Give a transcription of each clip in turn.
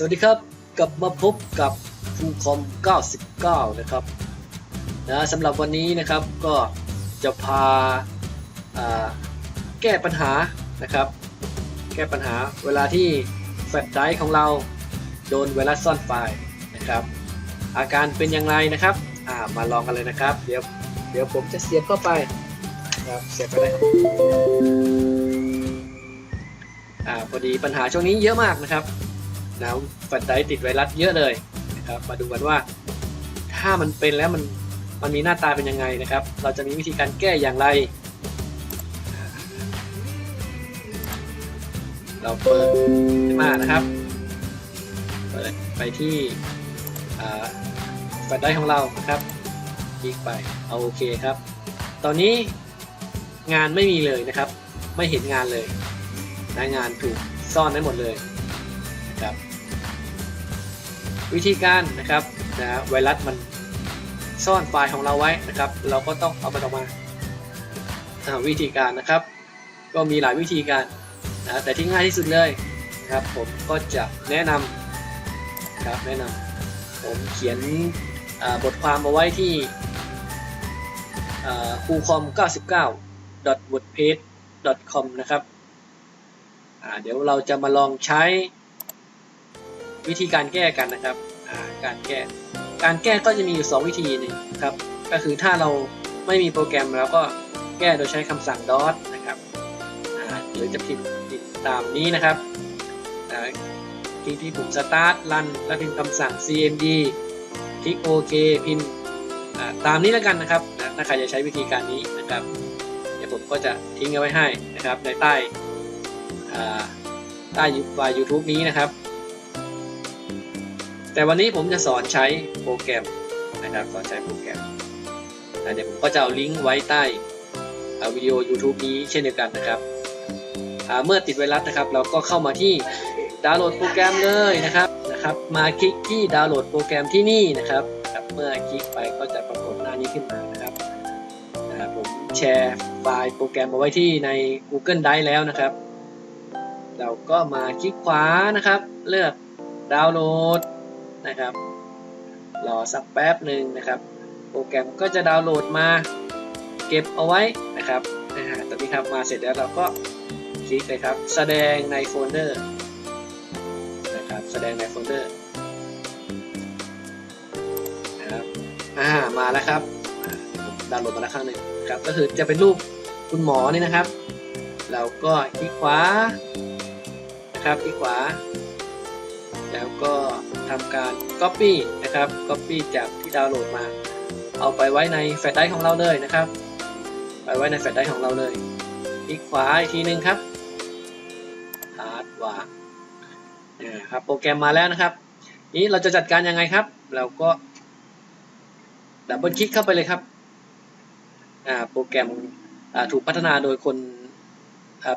สวัสดีครับ กลับมาพบกับฟูคอม 99 นะครับนะสำหรับวันนี้นะครับก็จะพาาแก้ปัญหานะครับ แก้ปัญหาเวลาที่แฟลชไดร์ของเราโดนไวรัสซ่อนไฟล์นะครับ อาการเป็นอย่างไรนะครับามาลองกันเลยนะครับ เดี๋ยวเดี๋ยวผมจะเสียบเข้าไปนะครับเสียบไปเลยอ่าพอดีปัญหาช่วงนี้เยอะมากนะครับ นะแฟลชไดติดไวรัสเยอะเลยนะครับมาดูกันว่า ถ้ามันเป็นแล้วมันมันมีหน้าตาเป็นยังไงนะครับ เราจะมีวิธีการแก้อย่างไร เราเปิดขึ้นมานะครับเปิดไปที่แฟลชไดของเรานะครับคลิกไปเอาโอเคครับ ตอนนี้งานไม่มีเลยนะครับ ไม่เห็นงานเลยนะงานถูกซ่อนได้หมดเลยนะครับ วิธีการนะครับนะไวรัสมันซ่อนไฟล์ของเราไว้นะครับ เราก็ต้องเอามันออกมาวิธีการนะครับ ก็มีหลายวิธีการนะแต่ที่ง่ายที่สุดเลยนะครับ ผมก็จะแนะนำนะครับแนะนำผมเขียนบทความเอาไว้ที่คูคอม 99 wordpress com นะครับ เดี๋ยวเราจะมาลองใช้ วิธีการแก้กันนะครับการแก้ การแก้ก็จะมีอยู่ 2 วิธีนึ่งครับ ก็คือถ้าเราไม่มีโปรแกรมเราก็แก้โดยใช้คำสั่ง dot นะครับหรือจะพิมพ์พิมพ์ตามนี้นะครับคลิกที่ปุ่ม start run แล้วพิมพ์คำสั่ง cmd คลิก OK พิมพ์ตามนี้แล้วกันนะครับ ถ้าใครจะใช้วิธีการนี้นะครับ เดี๋ยวผมก็จะทิ้งเอาไว้ให้นะครับในใต้ใต้ไฟล์ YouTube นี้นะครับ แต่วันนี้ผมจะสอนใช้โปรแกรมนะครับสอนใช้โปรแกรมเดี๋ยวผมก็จะเอาลิงก์ไว้ใต้อ่าวิดีโอ YouTube นี้เช่นเดียวกันนะครับเมื่อติดไวรัสนะครับ เราก็เข้ามาที่ดาวน์โหลดโปรแกรมเลยนะครับนะครับ มาคลิกที่ดาวน์โหลดโปรแกรมที่นี่นะครับครับเมื่อคลิกไปก็จะปรากฏหน้านี้ขึ้นมานะครับนะครับผมแชร์ไฟล์โปรแกรมเอาไว้ที่ใน Google Drive แล้วนะครับ เราก็มาคลิกขวานะครับ เลือกดาวน์โหลด นะครับ รอสักแป๊บหนึ่งนะครับ โปรแกรมก็จะดาวน์โหลดมา เก็บเอาไว้นะครับนะฮะตอนนี้ครับมาเสร็จแล้วเราก็คลิกเลยครับ แสดงในโฟลเดอร์นะครับ แสดงในโฟลเดอร์นะครับอ่ามาแล้วครับดาวน์โหลดมาแล้วครั้งหนึ่งครับก็คือจะเป็นรูปคุณหมอนี่นะครับ เราก็คลิกขวานะครับคลิกขวา แล้วก็ ทำการ Copy นะครับ Copy จากที่ดาวน์โหลดมา เอาไปไว้ในแฟลชไดรฟ์ของเราเลยนะครับ ไปไว้ในแฟลชไดรฟ์ของเราเลยคลิกขวาอีกทีหนึ่งครับฮาร์ดวางครับโปรแกรมมาแล้วนะครับ นี้เราจะจัดการยังไงครับ เราก็ดับเบิลคลิกเข้าไปเลยครับโปรแกรมถูกพัฒนาโดยคน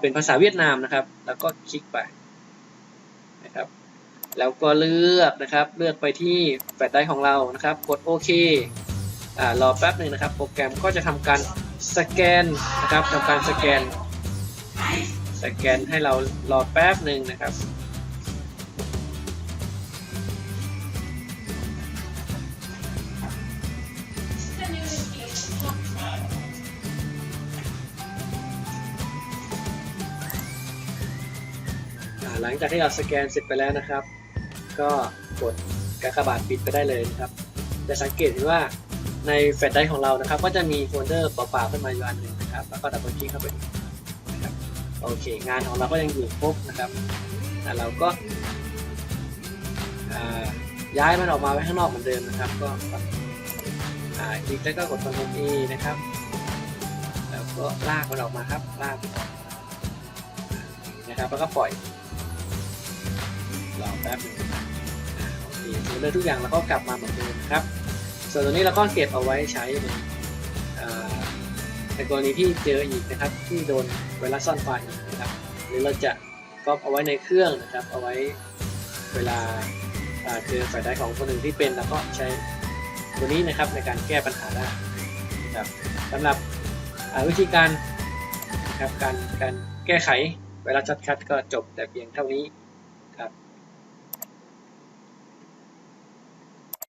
เป็นภาษาเวียดนามนะครับ แล้วก็คลิกไปนะครับ แล้วก็เลือกนะครับ เลือกไปที่แฟลชไดร์ของเรานะครับ กดโอเคอ่ารอแป๊บหนึ่งนะครับ โปรแกรมก็จะทำการสแกนนะครับทำการสแกน สแกนให้เรารอแป๊บหนึ่งนะครับหลังจากที่เราสแกนเสร็จไปแล้วนะครับ ก็กดกากบาทปิดไปได้เลยนะครับ จะสังเกตเห็นว่าในแฟลชไดรฟ์ของเรานะครับ ก็จะมีโฟลเดอร์เปล่าๆขึ้นมาอยู่อันหนึ่งนะครับ แล้วก็ดับเบิลคลิกเข้าไปนะครับโอเค งานของเราก็ยังอยู่ครบนะครับแต่เราก็ย้ายมันออกมาไว้ข้างนอกเหมือนเดิมนะครับ ก็อ่าคลิกแล้วก็กด Ctrl E นะครับ แล้วก็ลากมันออกมาครับลากนะครับแล้วก็ปล่อย รอแป๊บหนึงอ่าโอเคโฟลเดอร์ทุกอย่างเราก็กลับมาเหมือนเดิมครับ ส่วนตัวนี้เราก็เก็บเอาไว้ใช้ในในกรณีที่เจออีกนะครับ ที่โดนไวรัสซ่อนไฟนะครับ หรือเราจะก๊อปเอาไว้ในเครื่องนะครับ เอาไว้เวลาเจอไฟล์ได้ของคนหนึ่งที่เป็นเราก็ใช้ตัวนี้นะครับในการแก้ปัญหาได้นะครับสำหรับอ่าวิธีการนะครับการการแก้ไขไวรัสช็อตคัทก็จบแต่เพียงเท่านี้